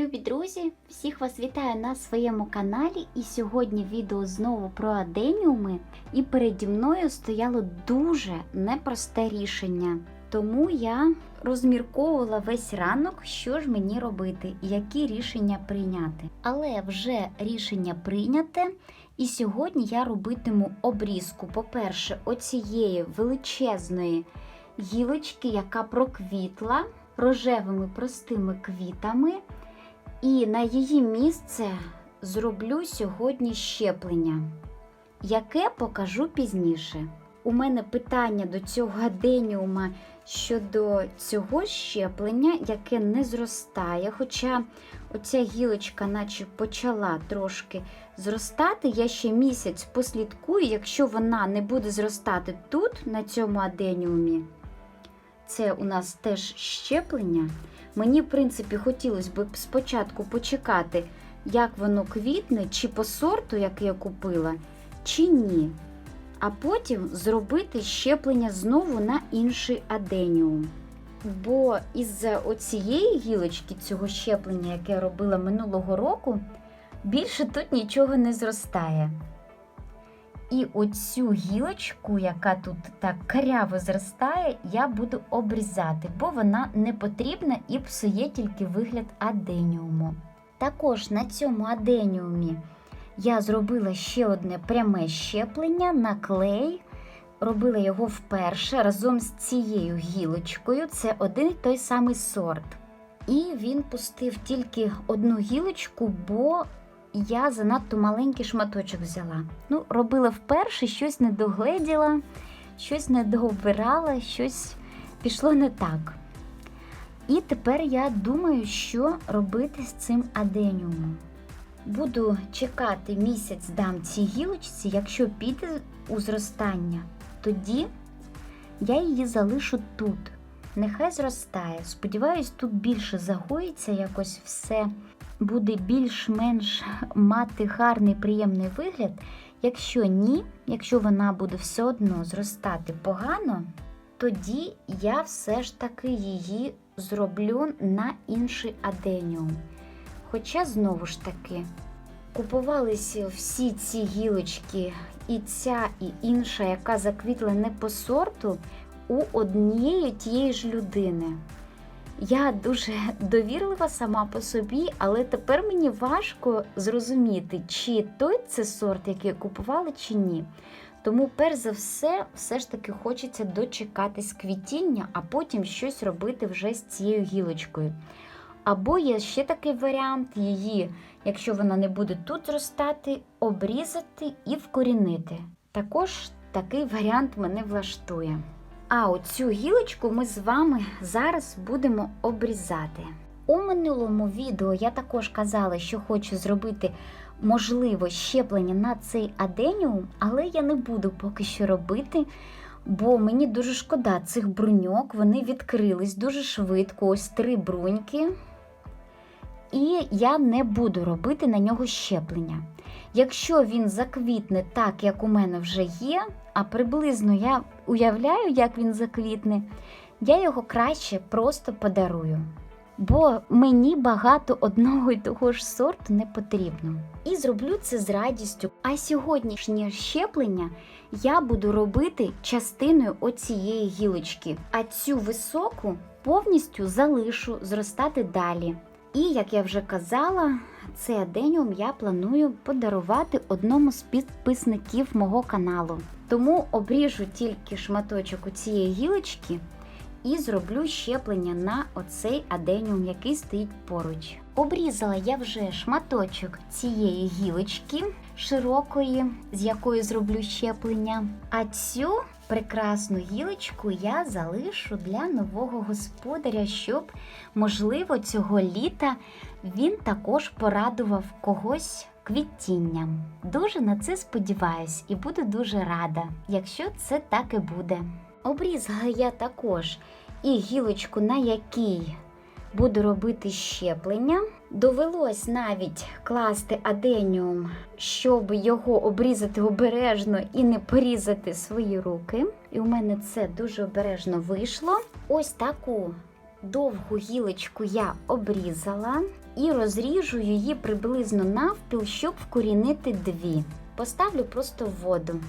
Любі друзі, всіх вас вітаю на своєму каналі. І сьогодні відео знову про аденіуми. І переді мною стояло дуже непросте рішення. Тому я розмірковувала весь ранок, що ж мені робити, які рішення прийняти. Але вже рішення прийняте, і сьогодні я робитиму обрізку, по-перше, оцієї величезної гілочки, яка проквітла рожевими простими квітами. І на її місце зроблю сьогодні щеплення, яке покажу пізніше. У мене питання до цього аденіума щодо цього щеплення, яке не зростає. Хоча оця гілочка, наче почала трошки зростати, я ще місяць послідкую, якщо вона не буде зростати тут, на цьому аденіумі, це у нас теж щеплення. Мені, в принципі, хотілося б спочатку почекати, як воно квітне, чи по сорту, який я купила, чи ні. А потім зробити щеплення знову на інший аденіум. Бо із-за оцієї гілочки цього щеплення, яке я робила минулого року, більше тут нічого не зростає. І оцю гілочку, яка тут так каряво зростає, я буду обрізати, бо вона не потрібна і псує тільки вигляд аденіуму. Також на цьому аденіумі я зробила ще одне пряме щеплення на клей. Робила його вперше разом з цією гілочкою. Це один той самий сорт. І він пустив тільки одну гілочку, бо я занадто маленький шматочок взяла. Ну, робила вперше, щось не догледіла, щось не дообирала, щось пішло не так. І тепер я думаю, що робити з цим аденіумом. Буду чекати місяць дам цій гілочці, якщо піде у зростання, тоді я її залишу тут. Нехай зростає. Сподіваюсь, тут більше загоїться якось все буде більш-менш мати гарний приємний вигляд. Якщо ні, якщо вона буде все одно зростати погано, тоді я все ж таки її зроблю на інший аденіум. Хоча, знову ж таки, купувалися всі ці гілочки, і ця, і інша, яка заквітла не по сорту, у однієї тієї ж людини. Я дуже довірлива сама по собі, але тепер мені важко зрозуміти, чи той це сорт, який купували, чи ні. Тому, перш за все, все ж таки хочеться дочекатись квітіння, а потім щось робити вже з цією гілочкою. Або є ще такий варіант її, якщо вона не буде тут зростати, обрізати і вкорінити. Також такий варіант мене влаштує. А оцю гілочку ми з вами зараз будемо обрізати. У минулому відео я також казала, що хочу зробити можливо щеплення на цей аденіум, але я не буду поки що робити, бо мені дуже шкода цих бруньок. Вони відкрились дуже швидко, ось три бруньки. І я не буду робити на нього щеплення. Якщо він заквітне так, як у мене вже є, а приблизно я уявляю, як він заквітне, я його краще просто подарую. Бо мені багато одного і того ж сорту не потрібно. І зроблю це з радістю. А сьогоднішнє щеплення я буду робити частиною оцієї гілочки, а цю високу повністю залишу зростати далі. І, як я вже казала, цей аденіум я планую подарувати одному з підписників мого каналу. Тому обріжу тільки шматочок у цієї гілочки і зроблю щеплення на оцей аденіум, який стоїть поруч. Обрізала я вже шматочок цієї гілочки широкої, з якої зроблю щеплення. А цю прекрасну гілочку я залишу для нового господаря, щоб, можливо, цього літа він також порадував когось квітінням. Дуже на це сподіваюсь і буду дуже рада, якщо це так і буде. Обрізала я також і гілочку, на якій буду робити щеплення. Довелось навіть класти аденіум, щоб його обрізати обережно і не порізати свої руки. І у мене це дуже обережно вийшло. Ось таку довгу гілочку я обрізала. і розріжу її приблизно навпіл, щоб вкорінити дві. Поставлю просто в воду.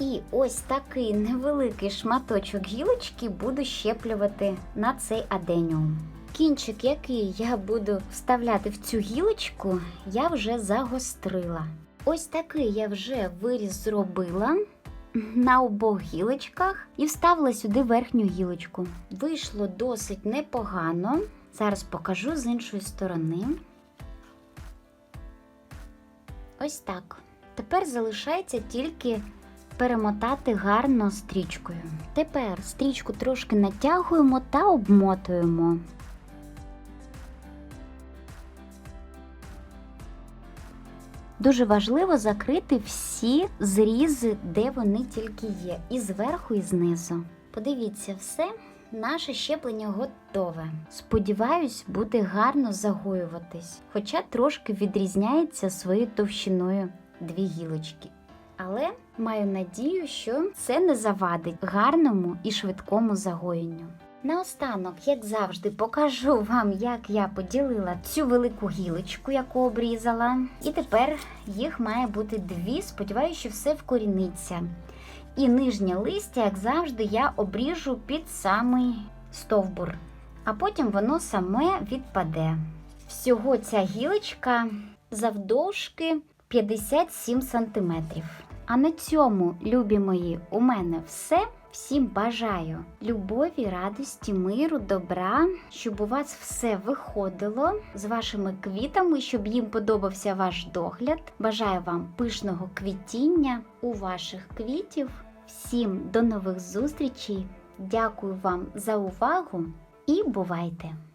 І ось такий невеликий шматочок гілочки буду щеплювати на цей аденіум. Кінчик, який я буду вставляти в цю гілочку, я вже загострила. Ось такий я вже виріз зробила на обох гілочках і вставила сюди верхню гілочку. Вийшло досить непогано. Зараз покажу з іншої сторони. Ось так. Тепер залишається тільки перемотати гарно стрічкою. Тепер стрічку трошки натягуємо та обмотуємо. Дуже важливо закрити всі зрізи, де вони тільки є, і зверху, і знизу. Подивіться, все, наше щеплення готове. Сподіваюсь, буде гарно загоюватись, хоча трошки відрізняється своєю товщиною дві гілочки. Але маю надію, що це не завадить гарному і швидкому загоєнню. Наостанок, як завжди, покажу вам, як я поділила цю велику гілочку, яку обрізала. І тепер їх має бути дві. Сподіваюся, що все вкоріниться. І нижнє листя, як завжди, я обріжу під самий стовбур, а потім воно саме відпаде. Всього ця гілочка завдовжки 57 см. А на цьому, любі мої, у мене все. Всім бажаю любові, радості, миру, добра, щоб у вас все виходило з вашими квітами, щоб їм подобався ваш догляд. Бажаю вам пишного квітіння у ваших квітів. Всім до нових зустрічей. Дякую вам за увагу і бувайте!